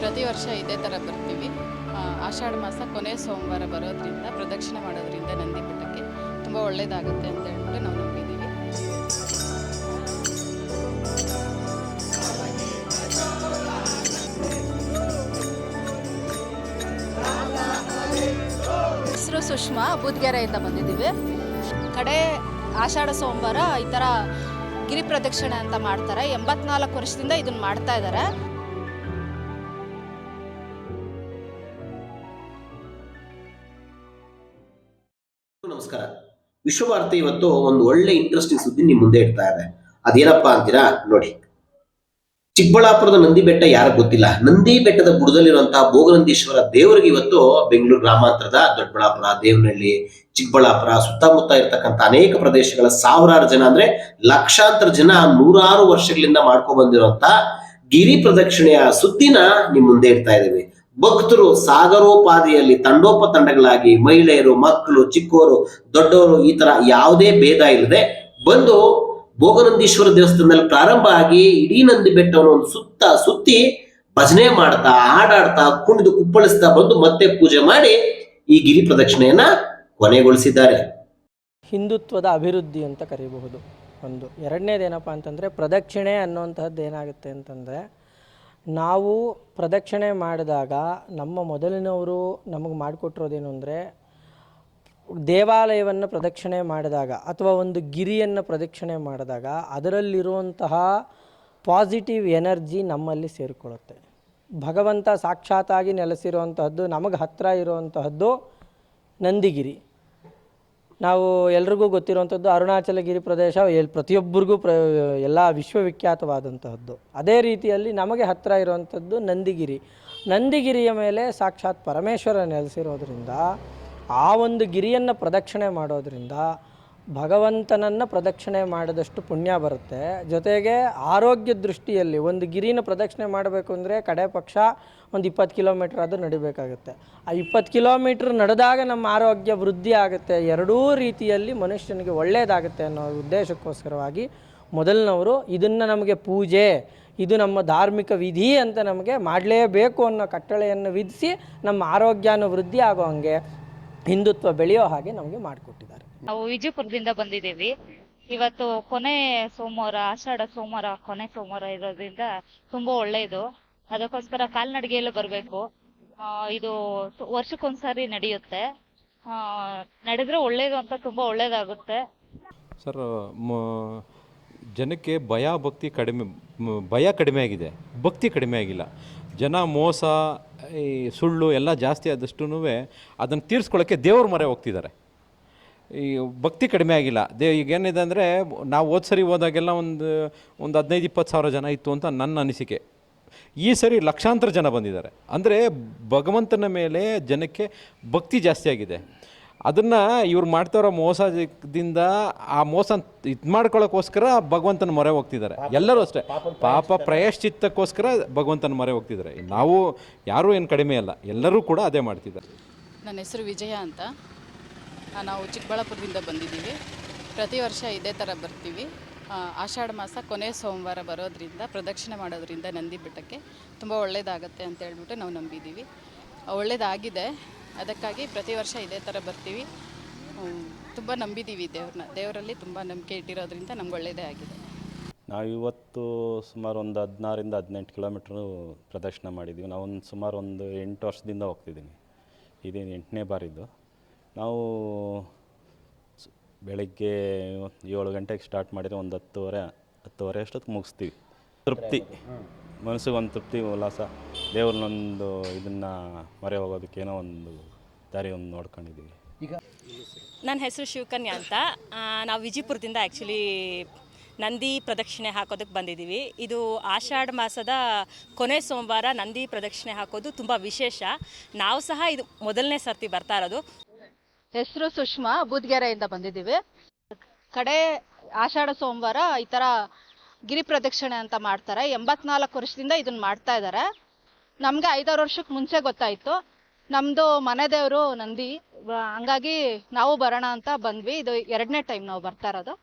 ಪ್ರತಿ ವರ್ಷ ಇದೇ ಥರ ಬರ್ತೀವಿ. ಆಷಾಢ ಮಾಸ ಕೊನೆ ಸೋಮವಾರ ಬರೋದ್ರಿಂದ, ಪ್ರದಕ್ಷಿಣೆ ಮಾಡೋದ್ರಿಂದ ನಂದಿ ಬೆಟ್ಟಕ್ಕೆ ತುಂಬ ಒಳ್ಳೆಯದಾಗುತ್ತೆ ಅಂತ ಹೇಳ್ಬಿಟ್ಟು ನಾವು ನಂಬಿದ್ದೀವಿ. ಹೆಸರು ಸುಷ್ಮಾ, ಬೂದ್ಗೆರೆಯಿಂದ ಬಂದಿದ್ದೀವಿ. ಕಡೆ ಆಷಾಢ ಸೋಮವಾರ ಈ ಥರ ಗಿರಿ ಪ್ರದಕ್ಷಿಣೆ ಅಂತ ಮಾಡ್ತಾರೆ. ಎಂಬತ್ನಾಲ್ಕು ವರ್ಷದಿಂದ ಇದನ್ನು ಮಾಡ್ತಾ ಇದ್ದಾರೆ ನಮಸ್ಕಾರ. ವಿಶ್ವಭಾರತಿ ಇವತ್ತು ಒಂದು ಒಳ್ಳೆ ಇಂಟ್ರೆಸ್ಟಿಂಗ್ ಸುದ್ದಿ ನಿಮ್ಮ ಮುಂದೆ ಇಡ್ತಾ ಇದೆ. ಅದೇನಪ್ಪಾ ಅಂತೀರಾ? ನೋಡಿ. ಚಿಕ್ಕಬಳ್ಳಾಪುರದ ನಂದಿ ಬೆಟ್ಟ ಯಾರು ಗೊತ್ತಿಲ್ಲ? ನಂದಿ ಬೆಟ್ಟದ ಬುಡದಲ್ಲಿರುವಂತಹ ಭೋಗನಂದೀಶ್ವರ ದೇವರಿಗೆ ಇವತ್ತು ಬೆಂಗಳೂರು ಗ್ರಾಮಾಂತರದ ದೊಡ್ಡಬಳ್ಳಾಪುರ, ದೇವನಹಳ್ಳಿ, ಚಿಕ್ಕಬಳ್ಳಾಪುರ ಸುತ್ತಮುತ್ತ ಇರತಕ್ಕಂತ ಅನೇಕ ಪ್ರದೇಶಗಳ ಸಾವಿರಾರು ಜನ ಅಂದ್ರೆ ಲಕ್ಷಾಂತರ ಜನ ನೂರಾರು ವರ್ಷಗಳಿಂದ ಮಾಡ್ಕೊಂಡ್ ಬಂದಿರುವಂತಹ ಗಿರಿ ಪ್ರದಕ್ಷಿಣೆಯ ಸುದ್ದಿನ ನಿಮ್ಮ ಮುಂದೆ ಇಡ್ತಾ ಇದ್ದೀವಿ. ಭಕ್ತರು ಸಾಗರೋಪಾದಿಯಲ್ಲಿ ತಂಡೋಪ ತಂಡಗಳಾಗಿ ಮಹಿಳೆಯರು, ಮಕ್ಕಳು, ಚಿಕ್ಕವರು, ದೊಡ್ಡವರು ಈ ತರ ಯಾವುದೇ ಭೇದ ಇಲ್ಲದೆ ಬಂದು ಭೋಗನಂದೀಶ್ವರ ದೇವಸ್ಥಾನದಲ್ಲಿ ಪ್ರಾರಂಭ ಆಗಿ ಇಡೀ ನಂದಿ ಬೆಟ್ಟವನ್ನು ಒಂದು ಸುತ್ತ ಸುತ್ತಿ ಭಜನೆ ಮಾಡ್ತಾ, ಹಾಡಾಡ್ತಾ, ಕುಣಿದು, ಕುಪ್ಪಳಿಸ್ತಾ ಬಂದು ಮತ್ತೆ ಪೂಜೆ ಮಾಡಿ ಈ ಗಿರಿ ಪ್ರದಕ್ಷಿಣೆಯನ್ನ ಕೊನೆಗೊಳಿಸಿದ್ದಾರೆ. ಹಿಂದುತ್ವದ ಅಭಿವೃದ್ಧಿ ಅಂತ ಕರೀಬಹುದು. ಒಂದು ಎರಡನೇದೇನಪ್ಪ ಅಂತಂದರೆ ಪ್ರದಕ್ಷಿಣೆ ಅನ್ನುವಂತಹದ್ದು ಏನಾಗುತ್ತೆ ಅಂತಂದರೆ ನಾವು ಪ್ರದಕ್ಷಿಣೆ ಮಾಡಿದಾಗ ನಮ್ಮ ಮೊದಲಿನವರು ನಮಗೆ ಮಾಡಿಕೊಟ್ಟಿರೋದೇನು ಅಂದರೆ ದೇವಾಲಯವನ್ನು ಪ್ರದಕ್ಷಿಣೆ ಮಾಡಿದಾಗ ಅಥವಾ ಒಂದು ಗಿರಿಯನ್ನು ಪ್ರದಕ್ಷಿಣೆ ಮಾಡಿದಾಗ ಅದರಲ್ಲಿರುವಂತಹ ಪಾಸಿಟಿವ್ ಎನರ್ಜಿ ನಮ್ಮಲ್ಲಿ ಸೇರಿಕೊಳ್ಳುತ್ತೆ. ಭಗವಂತ ಸಾಕ್ಷಾತ್ತಾಗಿ ನೆಲೆಸಿರುವಂತಹದ್ದು, ನಮಗೆ ಹತ್ತಿರ ಇರುವಂತಹದ್ದು ನಂದಿಗಿರಿ. ನಾವು ಎಲ್ರಿಗೂ ಗೊತ್ತಿರುವಂಥದ್ದು ಅರುಣಾಚಲಗಿರಿ ಪ್ರದೇಶ ಎಲ್ಲಿ ಪ್ರತಿಯೊಬ್ಬರಿಗೂ ಪ್ರ ಎಲ್ಲ ವಿಶ್ವವಿಖ್ಯಾತವಾದಂತಹದ್ದು. ಅದೇ ರೀತಿಯಲ್ಲಿ ನಮಗೆ ಹತ್ತಿರ ಇರುವಂಥದ್ದು ನಂದಿಗಿರಿ. ನಂದಿಗಿರಿಯ ಮೇಲೆ ಸಾಕ್ಷಾತ್ ಪರಮೇಶ್ವರ ನೆಲೆಸಿರೋದ್ರಿಂದ ಆ ಒಂದು ಗಿರಿಯನ್ನು ಪ್ರದಕ್ಷಿಣೆ ಮಾಡೋದ್ರಿಂದ ಭಗವಂತನನ್ನು ಪ್ರದಕ್ಷಿಣೆ ಮಾಡಿದಷ್ಟು ಪುಣ್ಯ ಬರುತ್ತೆ. ಜೊತೆಗೆ ಆರೋಗ್ಯ ದೃಷ್ಟಿಯಲ್ಲಿ ಒಂದು ಗಿರಿನ ಪ್ರದಕ್ಷಿಣೆ ಮಾಡಬೇಕು ಅಂದರೆ ಕಡೆ ಪಕ್ಷ ಒಂದು ಇಪ್ಪತ್ತು ಕಿಲೋಮೀಟ್ರ್ ಅದು ನಡಿಬೇಕಾಗುತ್ತೆ. ಆ ಇಪ್ಪತ್ತು ಕಿಲೋಮೀಟ್ರ್ ನಡೆದಾಗ ನಮ್ಮ ಆರೋಗ್ಯ ವೃದ್ಧಿ ಆಗುತ್ತೆ. ಎರಡೂ ರೀತಿಯಲ್ಲಿ ಮನುಷ್ಯನಿಗೆ ಒಳ್ಳೆಯದಾಗುತ್ತೆ ಅನ್ನೋ ಉದ್ದೇಶಕ್ಕೋಸ್ಕರವಾಗಿ ಮೊದಲಿನವರು ಇದನ್ನು ನಮಗೆ ಪೂಜೆ, ಇದು ನಮ್ಮ ಧಾರ್ಮಿಕ ವಿಧಿ ಅಂತ ನಮಗೆ ಮಾಡಲೇಬೇಕು ಅನ್ನೋ ಕಟ್ಟಳೆಯನ್ನು ವಿಧಿಸಿ ನಮ್ಮ ಆರೋಗ್ಯನ ವೃದ್ಧಿ ಆಗೋ ಹಂಗೆ ಹಿಂದುತ್ವ ಬೆಳೆಯೋ ಹಾಗೆ ನಮಗೆ ಮಾಡಿಕೊಟ್ಟಿದ್ದಾರೆ. ನಾವು ವಿಜಯಪುರದಿಂದ ಬಂದಿದ್ದೀವಿ. ಇವತ್ತು ಕೊನೆ ಸೋಮವಾರ, ಆಷಾಢ ಸೋಮವಾರ, ಕೊನೆ ಸೋಮವಾರ ಇರೋದ್ರಿಂದ ತುಂಬಾ ಒಳ್ಳೆಯದು ಅದಕ್ಕೋಸ್ಕರ ಕಾಲ್ನಡಿಗೆಯಲ್ಲೂ ಬರಬೇಕು. ಇದು ವರ್ಷಕ್ಕೊಂದ್ಸರಿ ನಡೆಯುತ್ತೆ. ನಡೆದ್ರೆ ಒಳ್ಳೇದು ಅಂತ ತುಂಬಾ ಒಳ್ಳೇದಾಗುತ್ತೆ. ಸರ್ ಜನಕ್ಕೆ ಭಯ, ಭಕ್ತಿ ಕಡಿಮೆ ಭಯ ಕಡಿಮೆ ಆಗಿದೆ. ಭಕ್ತಿ ಕಡಿಮೆ ಆಗಿಲ್ಲ. ಜನ ಮೋಸ, ಈ ಸುಳ್ಳು ಎಲ್ಲ ಜಾಸ್ತಿ ಆದಷ್ಟು ಅದನ್ನು ತೀರಿಸ್ಕೊಳ್ಳೋಕ್ಕೆ ದೇವ್ರ ಮರೆ ಹೋಗ್ತಿದ್ದಾರೆ. ಈ ಭಕ್ತಿ ಕಡಿಮೆ ಆಗಿಲ್ಲ. ದೇ, ಈಗ ಏನಿದೆ ಅಂದರೆ, ನಾವು ಹೋದ್ಸರಿ ಹೋದಾಗೆಲ್ಲ ಒಂದು ಒಂದು ಹದಿನೈದು, ಇಪ್ಪತ್ತು ಸಾವಿರ ಜನ ಇತ್ತು ಅಂತ ನನ್ನ ಅನಿಸಿಕೆ. ಈ ಸರಿ ಲಕ್ಷಾಂತರ ಜನ ಬಂದಿದ್ದಾರೆ. ಅಂದರೆ ಭಗವಂತನ ಮೇಲೆ ಜನಕ್ಕೆ ಭಕ್ತಿ ಜಾಸ್ತಿ ಆಗಿದೆ. ಅದನ್ನು ಇವ್ರು ಮಾಡ್ತಾರೋ ಮೋಸದಿಂದ ಆ ಮೋಸ ಇದು ಮಾಡ್ಕೊಳ್ಳೋಕ್ಕೋಸ್ಕರ ಭಗವಂತನ ಮೊರೆ ಹೋಗ್ತಿದ್ದಾರೆ. ಎಲ್ಲರೂ ಅಷ್ಟೇ. ಪಾಪ ಪ್ರಯಶ್ಚಿತ್ತಕ್ಕೋಸ್ಕರ ಭಗವಂತನ ಮೊರೆ ಹೋಗ್ತಿದ್ದಾರೆ. ನಾವು ಯಾರೂ ಏನು ಕಡಿಮೆ ಅಲ್ಲ. ಎಲ್ಲರೂ ಕೂಡ ಅದೇ ಮಾಡ್ತಿದ್ದಾರೆ. ನನ್ನ ಹೆಸರು ವಿಜಯ ಅಂತ. ಆ, ನಾವು ಚಿಕ್ಕಬಳ್ಳಾಪುರದಿಂದ ಬಂದಿದ್ದೀವಿ. ಪ್ರತಿ ವರ್ಷ ಇದೇ ಥರ ಬರ್ತೀವಿ. ಆಷಾಢ ಮಾಸ ಕೊನೆಯ ಸೋಮವಾರ ಬರೋದ್ರಿಂದ, ಪ್ರದಕ್ಷಿಣೆ ಮಾಡೋದ್ರಿಂದ ನಂದಿ ಬೆಟ್ಟಕ್ಕೆ ತುಂಬ ಒಳ್ಳೆಯದಾಗತ್ತೆ ಅಂತ ಹೇಳ್ಬಿಟ್ಟು ನಾವು ನಂಬಿದ್ದೀವಿ ಒಳ್ಳೇದಾಗಿದೆ. ಅದಕ್ಕಾಗಿ ಪ್ರತಿ ವರ್ಷ ಇದೇ ಥರ ಬರ್ತೀವಿ. ತುಂಬ ನಂಬಿದ್ದೀವಿ ದೇವ್ರನ್ನ. ದೇವರಲ್ಲಿ ತುಂಬ ನಂಬಿಕೆ ಇಟ್ಟಿರೋದ್ರಿಂದ ನಮ್ಗೆ ಒಳ್ಳೆಯದೇ ಆಗಿದೆ. ನಾವು ಇವತ್ತು ಸುಮಾರು ಒಂದು ಹದಿನಾರಿಂದ ಹದಿನೆಂಟು ಕಿಲೋಮೀಟ್ರು ಪ್ರದರ್ಶನ ಮಾಡಿದ್ದೀವಿ ನಾವು ಒಂದು ಸುಮಾರು ಒಂದು ಎಂಟು ವರ್ಷದಿಂದ ಹೋಗ್ತಿದ್ದೀನಿ ಇದೇನು ಎಂಟನೇ ಬಾರಿದ್ದು ನಾವು ಬೆಳಗ್ಗೆ ಏಳು ಗಂಟೆಗೆ ಸ್ಟಾರ್ಟ್ ಮಾಡಿದರೆ ಒಂದು ಹತ್ತುವರೆ ಹತ್ತುವರೆ ಅಷ್ಟೊತ್ತಿಗೆ ಮುಗಿಸ್ತೀವಿ. ತೃಪ್ತಿ. ಮನಸ್ಸಿಗೆ ಒಂದು ತೃಪ್ತಿ ಉಲ್ಲಾಸ. ದೇವ್ರನ್ನೊಂದು ಇದನ್ನು ಮರೆ ಹೋಗೋದಕ್ಕೇನೋ ಒಂದು ದಾರಿ ಒಂದು ನೋಡ್ಕೊಂಡಿದ್ದೀವಿ ಈಗ? ನನ್ನ ಹೆಸರು ಶಿವಕನ್ಯಾ ಅಂತ. ನಾವು ವಿಜಯಪುರದಿಂದ ಆ್ಯಕ್ಚುಲಿ ನಂದಿ ಪ್ರದಕ್ಷಿಣೆ ಹಾಕೋದಕ್ಕೆ ಬಂದಿದ್ದೀವಿ ಇದು ಆಷಾಢ ಮಾಸದ ಕೊನೆ ಸೋಮವಾರ ನಂದಿ ಪ್ರದಕ್ಷಿಣೆ ಹಾಕೋದು ತುಂಬ ವಿಶೇಷ. ನಾವು ಸಹ ಇದು ಮೊದಲನೇ ಸರ್ತಿ ಬರ್ತಾ ಇರೋದು. ಹೆಸರು ಸುಷ್ಮಾ ಬೂದ್ಗೆರೆಯಿಂದ ಬಂದಿದ್ದೀವಿ. ಕಡೆ ಆಷಾಢ ಸೋಮವಾರ ಈ ಥರ ಗಿರಿ ಪ್ರದಕ್ಷಿಣೆ ಅಂತ ಮಾಡ್ತಾರೆ. ಎಂಬತ್ನಾಲ್ಕು ವರ್ಷದಿಂದ ಇದನ್ನ ಮಾಡ್ತಾ ಇದ್ದಾರೆ ನಮ್ಗೆ ಐದಾರು ವರ್ಷಕ್ಕೆ ಮುಂಚೆ ಗೊತ್ತಾಯಿತು. ನಮ್ಮದು ಮನೆ ದೇವರು ನಂದಿ. ಹಂಗಾಗಿ ನಾವು ಬರೋಣ ಅಂತ ಬಂದ್ವಿ. ಇದು ಎರಡನೇ ಟೈಮ್ ನಾವು ಬರ್ತಾ ಇರೋದು.